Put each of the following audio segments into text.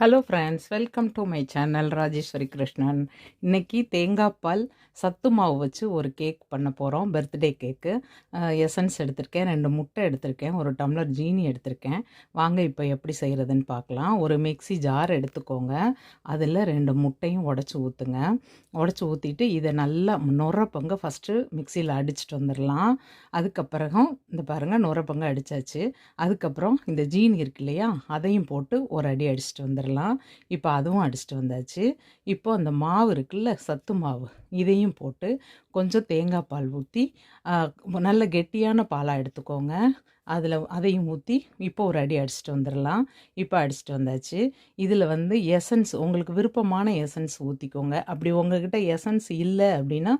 Hello friends welcome to my channel Rajeswari Krishnan இன்னைக்கு தேங்காய் பால் சத்து மாவு வச்சு ஒரு கேக் பண்ண போகிறோம் பர்த்டே கேக்கு எசன்ஸ் எடுத்திருக்கேன். ரெண்டு முட்டை எடுத்திருக்கேன். ஒரு டம்ளர் ஜீனி எடுத்திருக்கேன். வாங்க இப்போ எப்படி செய்கிறதுன்னு பார்க்கலாம். ஒரு மிக்ஸி ஜார் எடுத்துக்கோங்க. அதில் ரெண்டு முட்டையும் உடச்சி ஊற்றுங்க உடச்சி ஊற்றிட்டு இதை நல்லா நுர பங்கு ஃபஸ்ட்டு மிக்சியில் அடிச்சிட்டு வந்துடலாம் அதுக்கப்புறம் இந்த பாருங்கள் நுர பங்கு அடித்தாச்சு அதுக்கப்புறம் இந்த ஜீனி இருக்கு இல்லையா அதையும் போட்டு ஒரு அடி அடிச்சிட்டு வந்துடலாம் இப்போ அதுவும் அடிச்சிட்டு வந்தாச்சு. இப்போ அந்த மாவு இருக்குல்ல சத்து மாவு இதையும் போட்டு கொஞ்சம் தேங்காய் பால் ஊற்றி நல்ல கெட்டியான பாலாக எடுத்துக்கோங்க. அதில் அதையும் ஊற்றி இப்போ ஒரு அடி அடிச்சிட்டு வந்துடலாம் இப்போ அடிச்சிட்டு வந்தாச்சு. இதில் வந்து எசன்ஸ் உங்களுக்கு விருப்பமான எசன்ஸ் ஊற்றிக்கோங்க அப்படி உங்ககிட்ட எசன்ஸ் இல்லை அப்படின்னா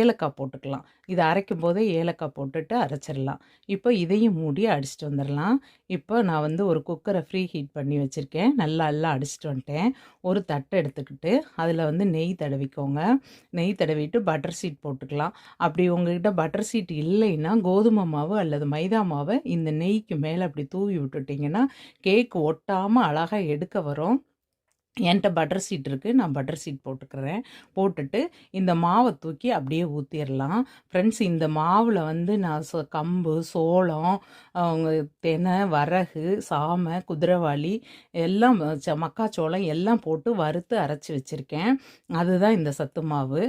ஏலக்காய் போட்டுக்கலாம். இதை அரைக்கும் போதே ஏலக்காய் போட்டுட்டு அரைச்சிடலாம் இப்போ இதையும் மூடி அடிச்சிட்டு வந்துடலாம் இப்போ நான் வந்து ஒரு குக்கரை ஃப்ரீ ஹீட் பண்ணி வச்சுருக்கேன். நல்லா எல்லாம் அடிச்சிட்டு வந்துட்டேன். ஒரு தட்டை எடுத்துக்கிட்டு அதில் வந்து நெய் தடவிக்கோங்க. நெய் தடவிட்டு பட்டர் சீட் போட்டுக்கலாம். அப்படி உங்ககிட்ட பட்டர் சீட் இல்லைன்னா கோதுமை மாவு அல்லது மைதா மாவை இந்த நெய்க்கு மேலே அப்படி தூவி விட்டுட்டிங்கன்னா கேக் ஒட்டாமல் அழகாக எடுக்க வரும். என்கிட்ட பட்டர் சீட் இருக்குது நான் பட்டர் சீட் போட்டுக்கிறேன். போட்டுட்டு இந்த மாவை தூக்கி அப்படியே ஊற்றிடலாம் ஃப்ரெண்ட்ஸ் இந்த மாவில் வந்து நான் சோ கம்பு சோளம் தெனை வரகு சாமை குதிரைவாளி எல்லாம் ச மக்காச்சோளம் எல்லாம் போட்டு வறுத்து அரைச்சி வச்சுருக்கேன். அதுதான் இந்த சத்து மாவு.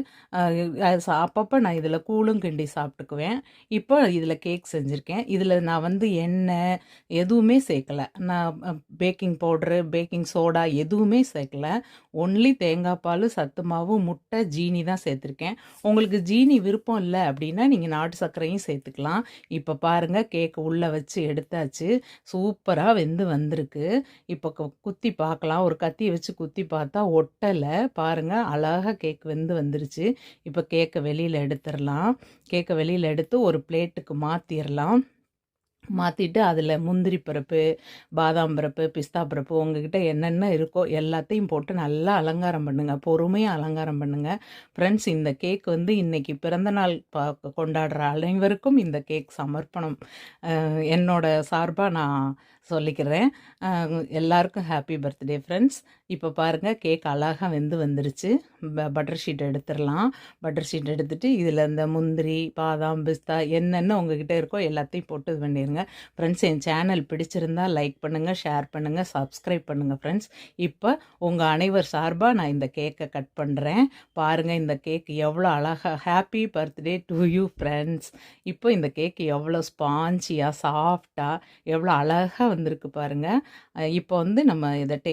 அப்பப்போ நான் இதில் கூழும் கிண்டி சாப்பிட்டுக்குவேன். இப்போ இதில் கேக் செஞ்சுருக்கேன். இதில் நான் வந்து எண்ணெய் எதுவுமே சேர்க்கலை. நான் பேக்கிங் பவுட்ரு பேக்கிங் சோடா எதுவுமே சேர்க்கல ஒன்லி தேங்காய் பால் சத்து மாவு முட்டை ஜீனி தான் சேர்த்துருக்கேன். உங்களுக்கு ஜீனி விருப்பம் இல்லை அப்படின்னா நீங்கள் நாட்டு சர்க்கரையும் சேர்த்துக்கலாம். இப்போ பாருங்கள் கேக்கு உள்ளே வச்சு எடுத்தாச்சு. சூப்பராக வெந்து வந்திருக்கு. இப்போ குத்தி பார்க்கலாம். ஒரு கத்தியை வச்சு குத்தி பார்த்தா ஒட்டலை. பாருங்கள் அழகாக கேக் வெந்து வந்துருச்சு. இப்போ கேக்கை வெளியில் எடுத்துடலாம் கேக்கை வெளியில் எடுத்து ஒரு பிளேட்டுக்கு மாற்றிடலாம் மாற்றிட்டு அதில் முந்திரி பருப்பு பாதாம் பருப்பு பிஸ்தா பருப்பு உங்ககிட்ட என்னென்ன இருக்கோ எல்லாத்தையும் போட்டு நல்லா அலங்காரம் பண்ணுங்கள் பொறுமையாக அலங்காரம் பண்ணுங்கள் ஃப்ரெண்ட்ஸ் இந்த கேக் வந்து இன்றைக்கி பிறந்தநாள் பா கொண்டாடுற அனைவருக்கும் இந்த கேக் சமர்ப்பணம். என்னோட சார்பாக நான் சொல்லிக்கிறேன். எல்லாருக்கும் ஹாப்பி பர்த்டே ஃப்ரெண்ட்ஸ் இப்போ பாருங்கள் கேக் அழகாக வெந்து வந்துருச்சு. பட்டர் ஷீட் எடுத்துடலாம். பட்டர் ஷீட் எடுத்துகிட்டு இதில் இந்த முந்திரி பாதாம் பிஸ்தா என்னென்ன உங்ககிட்ட இருக்கோ எல்லாத்தையும் போட்டு இது பண்ணிடுங்க ஃப்ரெண்ட்ஸ் என் சேனல் பிடிச்சிருந்தா லைக் பண்ணுங்கள் ஷேர் பண்ணுங்கள் சப்ஸ்கிரைப் பண்ணுங்கள் ஃப்ரெண்ட்ஸ் இப்போ உங்கள் அனைவர் சார்பாக நான் இந்த கேக்கை கட் பண்ணுறேன் பாருங்கள் இந்த கேக் எவ்வளோ அழகாக happy birthday to you friends இப்போ இந்த கேக் எவ்வளோ ஸ்பான்ச்சியாக சாஃப்டாக எவ்வளோ அழகாக வந்திருக்கு பாருங்கள் இப்போ வந்து நம்ம இதை டே